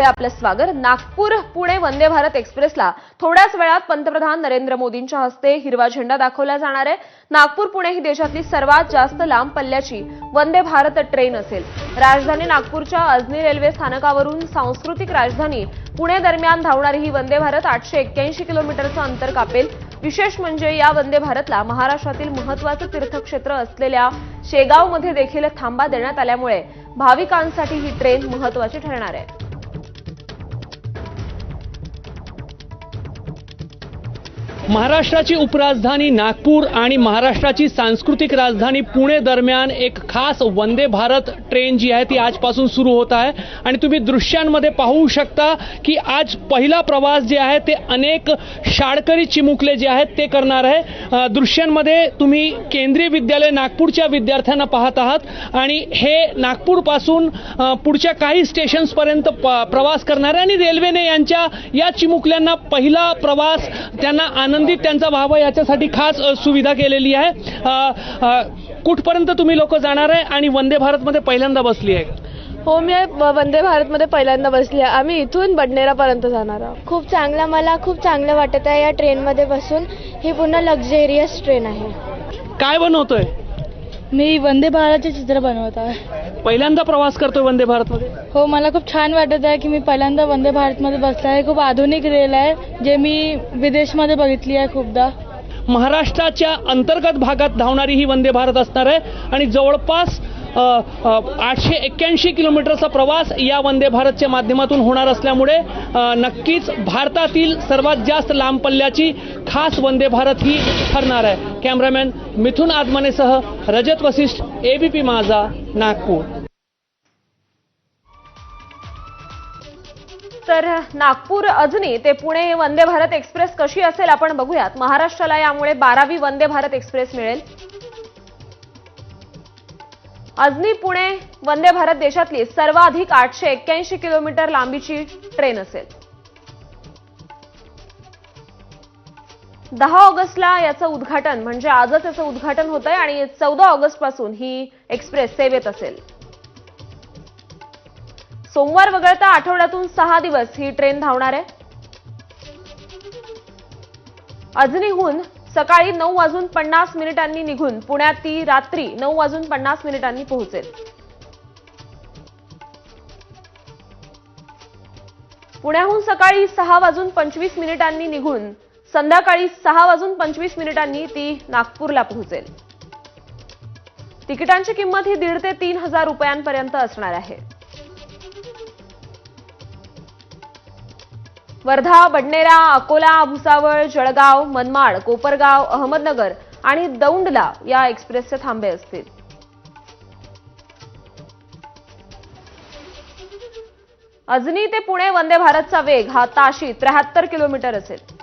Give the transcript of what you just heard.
आपलं स्वागत. नागपूर पुणे वंदे भारत एक्सप्रेसला थोड्याच वेळात पंतप्रधान नरेंद्र मोदींच्या हस्ते हिरवा झेंडा दाखवला जाणार आहे. नागपूर पुणे ही देशातली सर्वात जास्त लांब पल्ल्याची वंदे भारत ट्रेन असेल. राजधानी नागपूरच्या अजनी रेल्वे स्थानकावरून सांस्कृतिक राजधानी पुणे दरम्यान धावणारी ही वंदे भारत आठशे एक्क्याऐंशी किलोमीटरचं अंतर कापेल. विशेष म्हणजे या वंदे भारतला महाराष्ट्रातील महत्वाचं तीर्थक्षेत्र असलेल्या शेगावमध्ये देखील थांबा देण्यात आल्यामुळे भाविकांसाठी ही ट्रेन महत्वाची ठरणार आहे. महाराष्ट्राची उपराजधानी नागपूर आणि महाराष्ट्राची सांस्कृतिक राजधानी पुणे दरम्यान एक खास वंदे भारत ट्रेन जी आहे ती आजपासून सुरू होत आहे. आणि तुम्ही दृश्यांमध्ये पाहू शकता की आज पहिला प्रवास जे आहे ते अनेक शाळकरी चिमुकले जे आहेत ते करणार आहे. दृश्यांमध्ये तुम्ही केंद्रीय विद्यालय नागपूरच्या विद्यार्थ्यांना पाहत आहात. आणि हे नागपूरपासून पुढच्या काही स्टेशन्सपर्यंत प- प्रवास करणार आहे आणि रेल्वेने यांच्या या चिमुकल्यांना पहिला प्रवास त्यांना आनंदित त्यांचा व्हावा याच्यासाठी खास सुविधा केलेली आहे. कुठपर्यंत तुम्ही लोक जाणार आहे आणि वंदे भारतमध्ये पहिल्यांदा बसली आहे? हो मी वंदे भारतमध्ये पहिल्यांदा बसली आहे. आम्ही इथून बडनेरापर्यंत जाणार आहोत. खूप चांगला मला खूप चांगलं वाटत आहे या ट्रेनमध्ये बसून. ही पूर्ण लक्झरियस ट्रेन आहे. काय बनवतोय? मी वंदे भारतचे चित्र बनवत आहे. पहिल्यांदा प्रवास करतोय वंदे भारतमध्ये? हो मला खूप छान वाटत आहे की मी पहिल्यांदा वंदे भारतमध्ये बसले आहे. खूप आधुनिक रेल आहे जे मी विदेशमध्ये बघितली आहे खूपदा. महाराष्ट्राच्या अंतर्गत भागात धावणारी ही वंदे भारत असणार आहे आणि जवळपास आठशे एक्क्याऐंशी किलोमीटरचा प्रवास या वंदे भारतच्या माध्यमातून होणार असल्यामुळे नक्कीच भारतातील सर्वात जास्त लांब पल्ल्याची खास वंदे भारत ही ठरणार आहे. कॅमेरामॅन मिथुन आदमानेसह रजत वसिष्ठ एबीपी माझा नागपूर. तर नागपूर अजनी ते पुणे वंदे भारत एक्सप्रेस कशी असेल आपण बघूयात. महाराष्ट्राला यामुळे बारावी वंदे भारत एक्सप्रेस मिळेल. अजनी पुणे वंदे भारत देशातली सर्वाधिक आठशे एक्क्याऐंशी किलोमीटर लांबीची ट्रेन असेल. दहा ऑगस्टला याचं उद्घाटन म्हणजे आजच याचं उद्घाटन होत आहे आणि चौदा ऑगस्टपासून ही एक्सप्रेस सेवेत असेल. सोमवार वगळता आठवड्यातून सहा दिवस ही ट्रेन धावणार आहे. अजनीहून सकाळी नऊ वाजून पन्नास मिनिटांनी निघून पुण्यात ती रात्री नऊ वाजून पन्नास मिनिटांनी पोहोचेल. पुण्याहून सकाळी सहा वाजून पंचवीस मिनिटांनी निघून संध्याकाळी सहा वाजून पंचवीस मिनिटांनी ती नागपूरला पोहोचेल. तिकिटांची किंमत ही दीड ते तीन हजार रुपयांपर्यंत असणार आहे. वर्धा बडनेरा अकोला भुसावळ जळगाव मनमाड कोपरगाव अहमदनगर आणि दौंडला या एक्सप्रेसचे थांबे असतील. अजनी ते पुणे वंदे भारतचा वेग हा ताशी त्र्याहत्तर किलोमीटर असेल.